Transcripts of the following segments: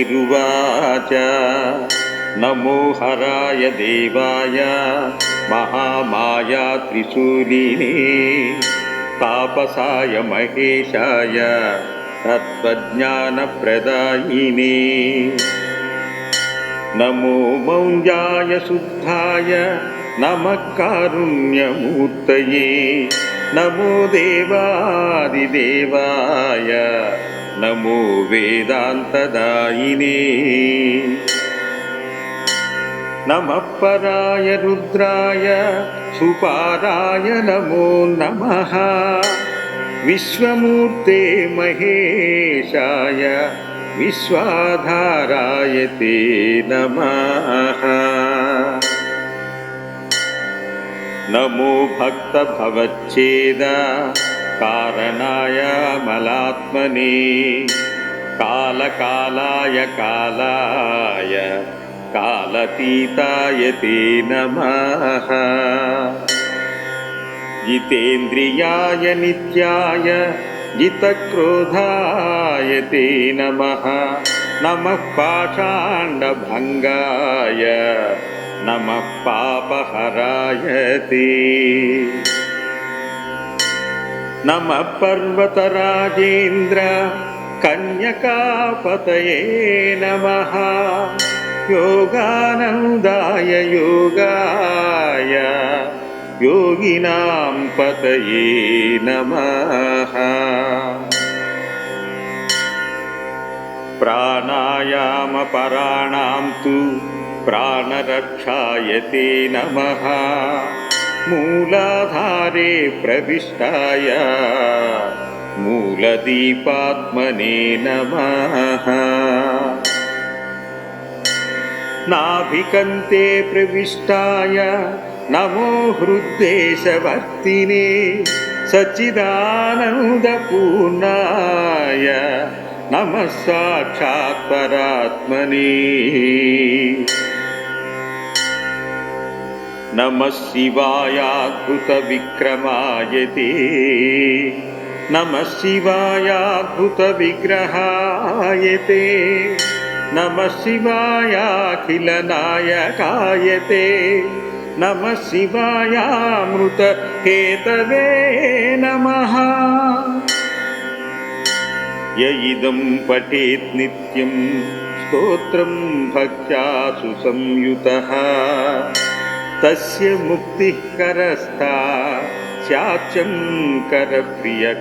बृहस्पतिरुवाच नमो हराय देवाय महामाया त्रिशूलिने तापसाय महेशाय तत्त्वज्ञानप्रदायिने नमो मौञ्जाय शुद्धाय नमः कारुण्यमूर्तये నమో దేవాదిదేవాయ నమో వేదాంతదాయినే. నమ పరాయ రుద్రాయ సుపారాయ నమో నమ. విశ్వమూర్తే మహేశాయ విశ్వాధారాయ తే నమ. నమో భక్త భవచ్ఛేద కారణాయమలాత్మని కాలకాలాయ కాలాయ కాలతీతాయ తే నమ జితేంద్రియాయ నిత్యాయ జితక్రోధాయ తే నమ నమ పాషాండభంగాయ नमः पापहराय ते नमः पर्वतराजेन्द्र कन्यकापतये नमः। योगानन्दाय योगाय योगिनां पतये नमः। प्राणायामपराणां तु प्राणरक्षाय ते नमः मूलाधारे प्रविष्टाय मूलदीपात्मने नमः नाभिकन्ते प्रविष्टाय नमो हृद्देशवर्तिने सच्चिदानन्दपूर्णाय नमः साक्षात् నమ శివాయాద్భుతవిక్రమాయతే నమ శివాయాద్భుతవిగ్రహాయతే నమ శివాయాఖిలనాయకాయతే నమ శివాయామృతకేతవే నమ యదం పఠేత్ నిత్యం స్తోత్రం భక్త్యా సుసంయుత तस्य मुक्तिः करस्था स्याच्यं करप्रियकारणात्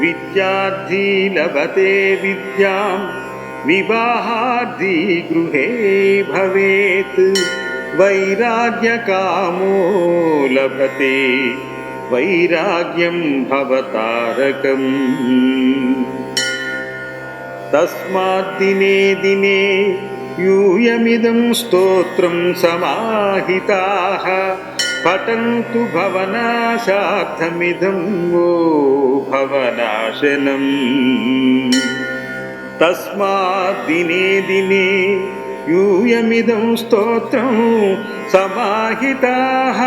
विद्यार्थी लभते विद्यां विवाहार्थी गृहे भवेत्। वैराग्यकामो लभते वैराग्यं भवतारकम्। तस्माद्दिने दिने यूयमिदं स्तोत्रं समाहिताः पठन्तु भवनाशार्थमिदं वो भवनाशनम् तस्माद्दिने दिने यूयमिदं स्तोत्रं समाहिताः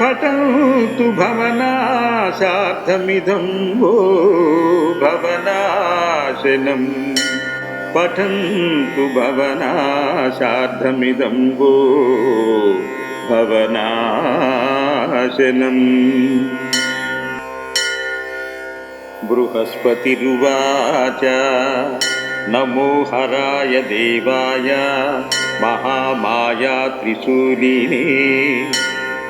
पठन्तु भवनाशार्थमिदं वो भवनाशनम् పఠంతు భవనాశార్థమిదం గో భవనాశనం బృహస్పతిరువాచ నమో హరాయ దేవాయ మహామాయా త్రిశూలిని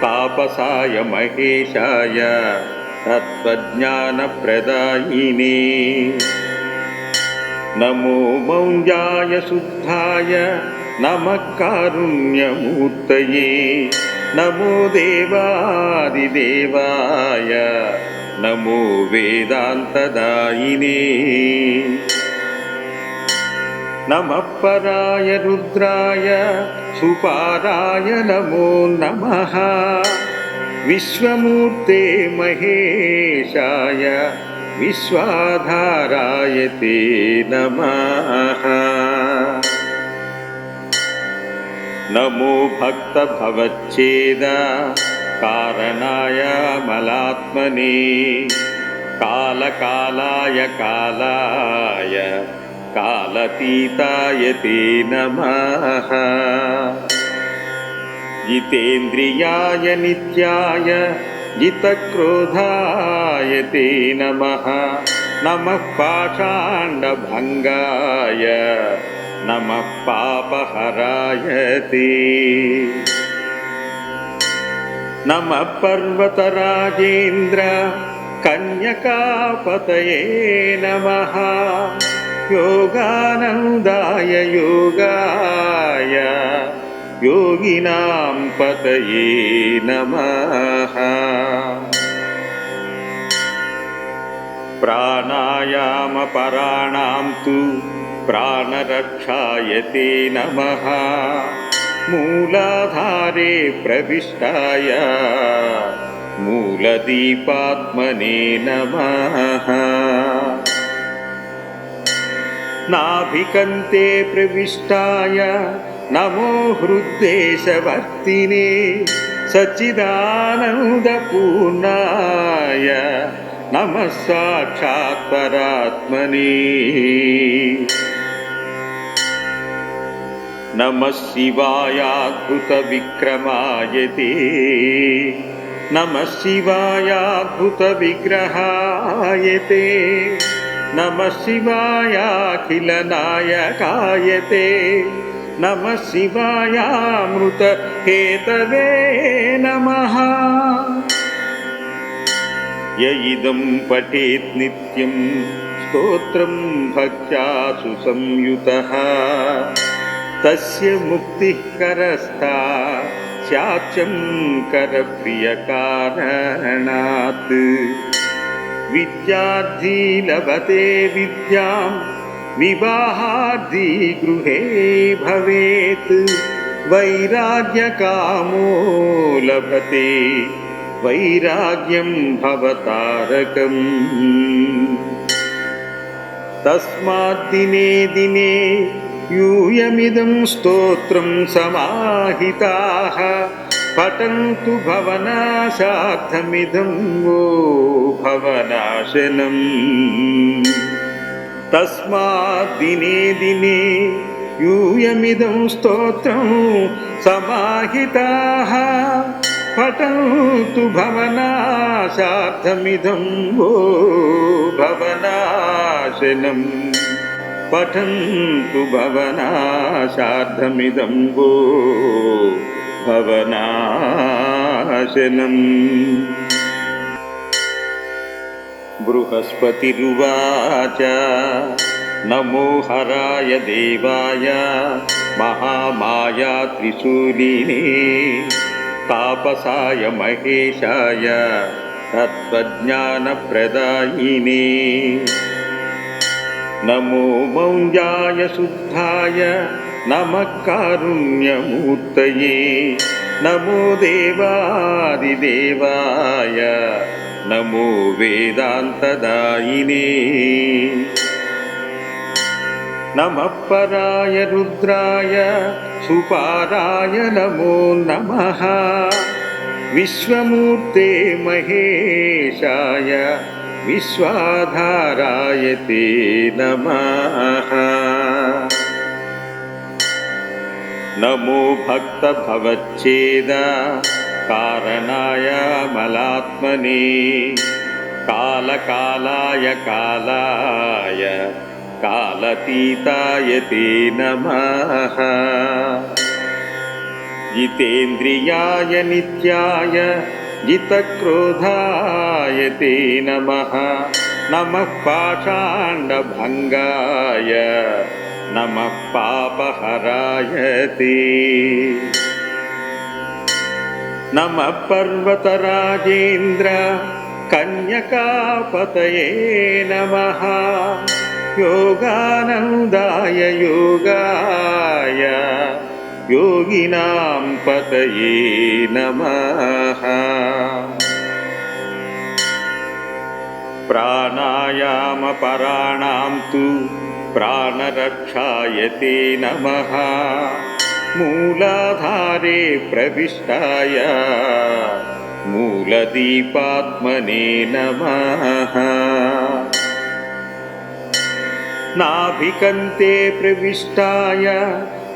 తాపసాయ మహేశాయ తత్వజ్ఞానప్రదాయిని నమో మౌంజాయ శుద్ధాయ నమకారుణ్యమూర్తయే నమో దేవాదిదేవాయ నమో వేదాంతదాయినే. నమ పరాయ రుద్రాయ సుపారాయ నమో నమ. విశ్వమూర్తే మహేశాయ विश्वाधाराय ते नमः नमो भक्तभवच्छेद कारणाय मलात्मने कालकालाय कालाय कालतीताय ते नमः जितेन्द्रियाय नित्याय जितक्रोधाय ते नमः नमः पाषाण्डभङ्गाय नमः पापहराय ते नमः पर्वतराजेन्द्र कन्यकापतये नमः योगानन्दाय योगाय योगिनां पतये नमः प्राणायामपराणां तु प्राणरक्षाय ते नमः मूलाधारे प्रविष्टाय मूलदीपात्मने नमः नाभिकन्ते प्रविष्टाय नमो हृद्देशवर्तिने सच्चिदानन्दपूर्णाय నమ సాక్షాత్ పరాత్మని నమ శివాయాద్భుత విక్రమాయతే నమ శివాయాద్భుత విగ్రహాయతే నమ శివాయాఖిల నాయకాయతే నమ శివాయామృత హేతవే నమ य इदं पठेत् नित्यं स्तोत्रं भक्त्या सुसंयुतः तस्य मुक्तिः करस्था स्याच्यं करप्रियकारणात् विद्यार्थी लभते विद्यां विवाहार्थी गृहे भवेत्। वैराग्यकामो लभते वैराग्यं भवतारकम्। तस्माद्दिने दिने यूयमिदं स्तोत्रं समाहिताः। पठन्तु भवनाशार्थमिदं वो भवनाशनम्। तस्माद्दिने दिने यूयमिदं स्तोत्रं समाहिताः पठन्तु भवनाशार्थमिदं वो भवनाशनम् पठन्तु भवनाशार्धमिदं वो भवनाशनम् बृहस्पतिरुवाच नमो हराय देवाय महामाया त्रिशूलिने तापसाय महेशाय तत्त्वज्ञानप्रदायिने नमो मौञ्जाय शुद्धाय नमः कारुण्यमूर्तये नमो देवादिदेवाय नमो वेदान्तदायिने నమపరాయ రుద్రాయ సుపారాయ నమో నమ. విశ్వమూర్తే మహేశాయ విశ్వాధారాయ తే నమ. నమో భక్తభవచ్చేద కారణాయమలాత్మని. కాలకాలాయ కాలాయ कालतीताय ते नमः जितेन्द्रियाय नित्याय जितक्रोधाय ते नमः। नमः पाषाण्डभङ्गाय नमः पापहराय ते। नमः पर्वतराजेन्द्र कन्यकापतये नमः योगानन्दाय योगाय योगिनां पतये नमः प्राणायामपराणां तु प्राणरक्षाय ते नमः मूलाधारे प्रविष्टाय मूलदीपात्मने नमः नाभिकन्ते प्रविष्टाय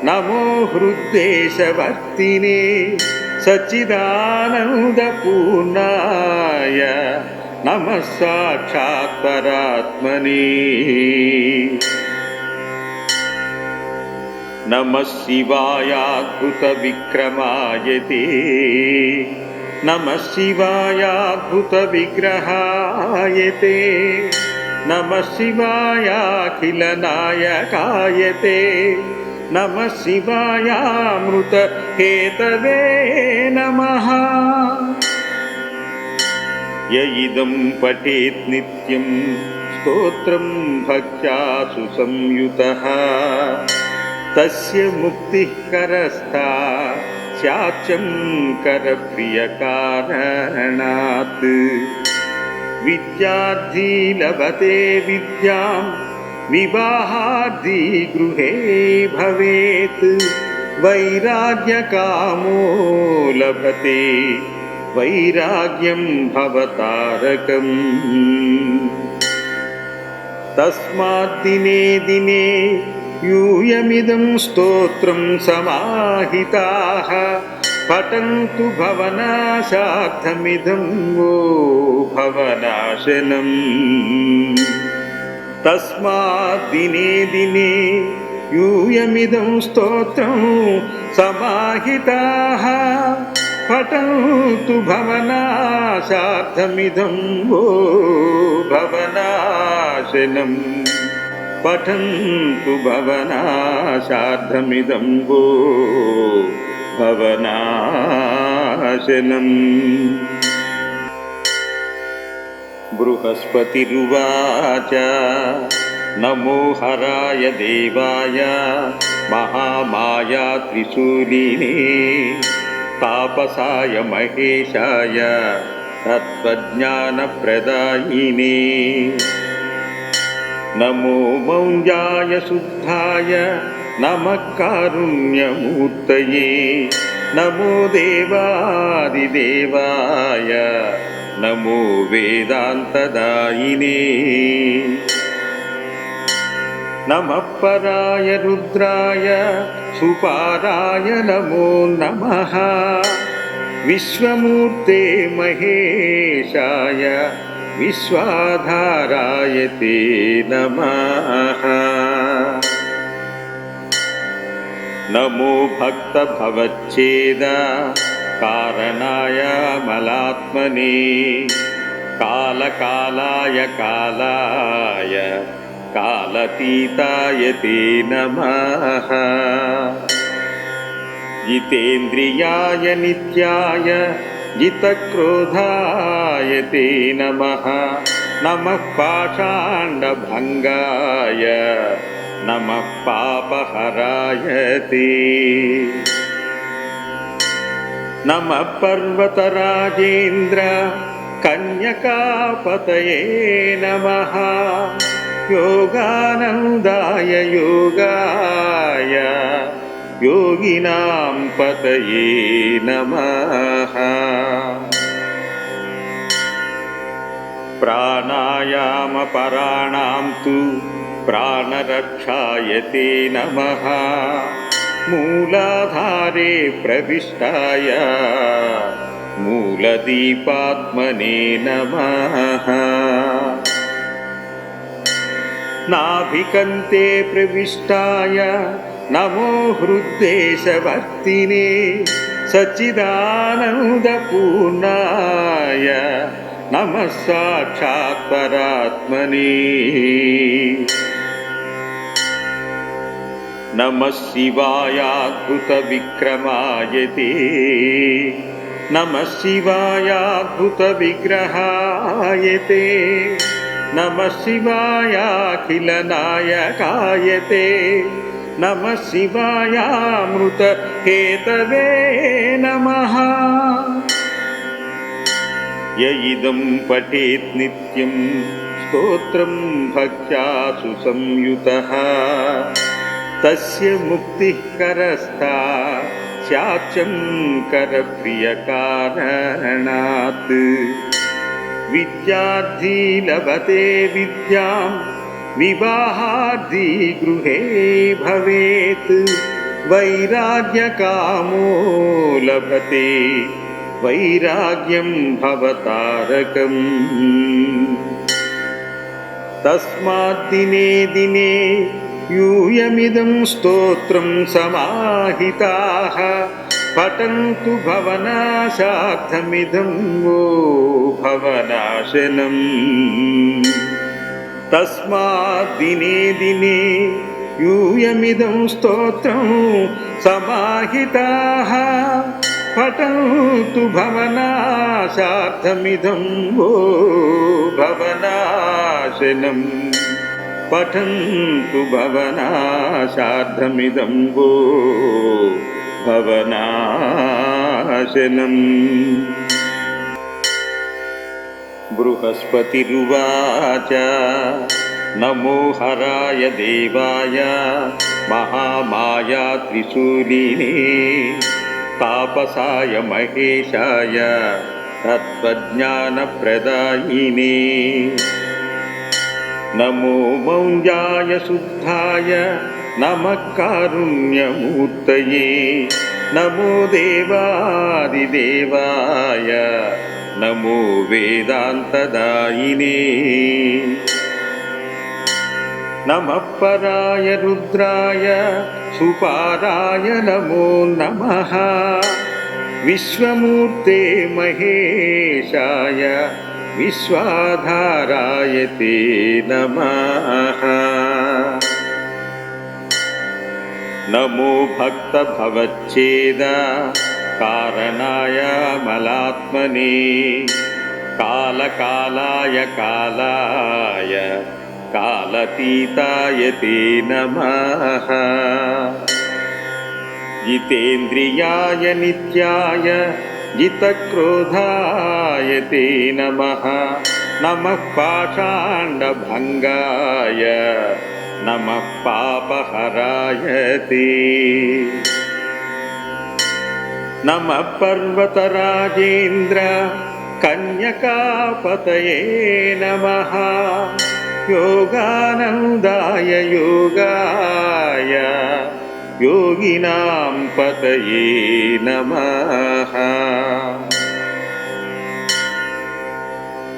नमो हृद्देशवर्तिने सच्चिदानन्दपूर्णाय नमः साक्षात् परात्मने नमः शिवायाद्भुतविक्रमाय ते नमः शिवायाद्भुतविग्रहाय ते नमः शिवायाखिलनायकाय ते नमः शिवायामृतहेतवे नमः। य इदं पठेत् नित्यं स्तोत्रं भक्त्या सुसंयुतः तस्य मुक्तिः करस्था स्याच्चं करप्रियकारणात् विद्यार्थी लभते विद्यां विवाहार्थी गृहे भवेत्। वैराग्यकामो लभते वैराग्यं भवतारकम्। तस्माद्दिने दिने यूयमिदं स्तोत्रं समाहिताः పతంతు భవనాశార్థమిదం ఓ భవనాశనం తస్మాత్ దినే దినే యూయమిదం స్తోత్రం సమాహితా పటంతు భవనాశార్థమిదం ఓ భవనాశనం పఠంతు భవనాశార్థమిదం ఓ भवनाशनम् बृहस्पतिरुवाच नमो हराय देवाय महामाया त्रिशूलिने तापसाय महेशाय तत्त्वज्ञानप्रदायिने। नमो मौञ्जाय शुद्धाय నమకారుణ్యమూర్తయే నమో దేవాదిదేవాయ నమో వేదాంతదాయినే నమ పరాయ రుద్రాయ సుపారాయ నమో నమ విశ్వమూర్తే మహేశాయ విశ్వాధారాయ తే నమ నమో భక్తభవచ్ఛేద కారణాయమలాత్మని కాలకాలాయ కాలాయ కాలతీతాయ తే నమ జితేంద్రియాయ నిత్యాయ జితక్రోధాయ తే నమ నమ పాషాండభంగాయ नमः पाषाण्डभङ्गाय नमः पापहराय ते नमः पर्वतराजेन्द्र कन्यकापतये नमः। योगानन्दाय योगाय योगिनां पतये नमः। प्राणायामपराणां तु प्राणरक्षाय ते नमः मूलाधारे प्रविष्टाय मूलदीपात्मने नमः नाभिकन्ते प्रविष्टाय नमो हृद्देशवर्तिने सच्चिदानन्दपूर्णाय नमः साक्षात् परात्मने नमः शिवायाद्भुतविक्रमाय ते नमः शिवायाद्भुतविग्रहाय ते नमः शिवायाखिलनायकाय ते नमः शिवायामृतहेतवे नमः य इदं पठेत् नित्यं स्तोत्रं भक्त्या सुसंयुतः तस्य मुक्तिः स्याच्यं करप्रियकारणात् विद्यार्थी लभते विद्यां विवाहार्थी गृहे भवेत्। वैराग्यकामो लभते वैराग्यं भवतारकम्। तस्माद्दिने दिने यूयमिदं स्तोत्रं समाहिताः पठन्तु भवनाशार्थमिदं वो भवनाशनम् तस्माद्दिने दिने यूयमिदं स्तोत्रं समाहिताः पठन्तु भवनाशार्थमिदं वो भवनाशनम् పఠంతు భవనాశార్థమిదం గో భవనాశనం బృహస్పతిరువాచ నమో హరాయ దేవాయ మహామాయా త్రిశూలిని తాపసాయ మహేశాయ తత్వజ్ఞానప్రదాయిని నమో మౌంజాయ శుద్ధాయ నమకారుణ్యమూర్తయే నమో దేవాదిదేవాయ నమో వేదాంతదాయినే. నమ పరాయ రుద్రాయ సుపారాయ నమో నమ. విశ్వమూర్తే మహేశాయ విశ్వాధారాయ తే నమః. నమో భక్తభవచ్ఛేద కారణాయమలాత్మని కాలకాలాయ కాలాయ కాలతీతాయ తే నమః. జితేంద్రియాయ నిత్యాయ జితక్రోధాయతే నమ నమ పాషాండభంగాయ నమ పాపహరాయతే నమ పర్వతరాజేంద్ర కన్యకాపతయే నమ యోగానందాయ యోగాయ योगिनां पतये नमः।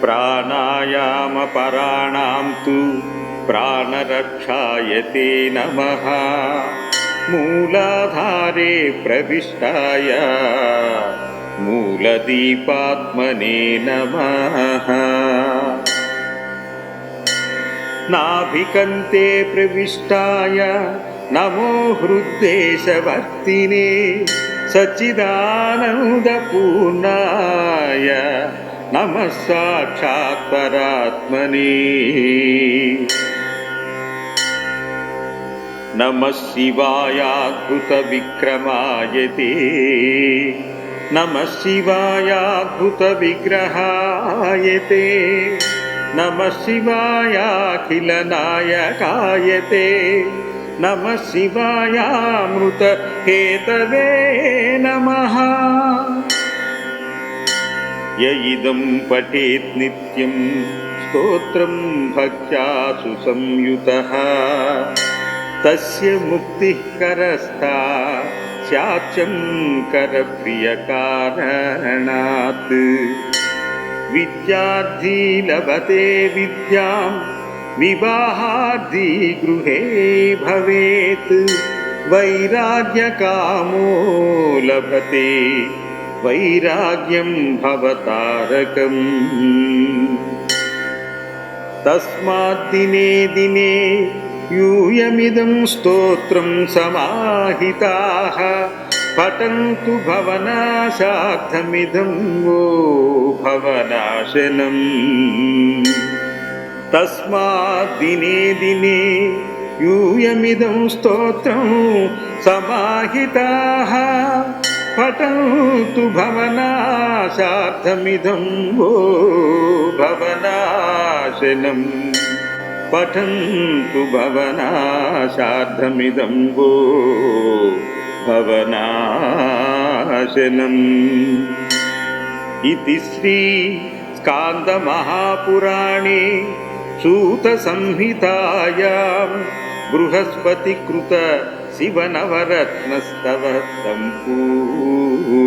प्राणायामपराणां तु प्राणरक्षाय ते नमः। मूलाधारे प्रविष्टाय मूलदीपात्मने नमः। नाभिकन्ते प्रविष्टाय నమో హృద్దేశవర్తినే సచ్చిదానందపూర్ణాయ నమ సాక్షాత్పరాత్మని నమ శివాయాద్భుత విక్రమాయతే. నమ శివాయాద్భుత విగ్రహాయతే. నమ శివాయాఖిల నాయకాయతే. నమ శివాయామృత కేతవే నమ. యదం పఠేత్ నిత్యం స్తోత్రం భక్త్యాసు సంయుత. తస్య ముక్తి కరస్థా స్యాచం కరప్రియకారణాత్ విద్యార్థీ లభతే విద్యాం विद्यां विवाहार्थी गृहे भवेत्। वैराग्यकामो लभते। वैराग्यं भवतारकम्। तस्माद्दिने दिने यूयमिदं स्तोत्रं समाहिताः। पठन्तु भवनाशार्थमिदं वो भवनाशनम् తస్మాదినే దినే దినే యూయమిదం స్తోత్రం సమాహితా పటంతు భవనాశార్థమిదం ఓ భవనాశనం పఠంతు భవనాశార్థమిదం ఓ భవనాశనం. ఇది శ్రీ స్కాందమహాపురాణే सूतसंहितायां बृहस्पतिकृत शिवनवरत्नस्तव सम्पूर्णम्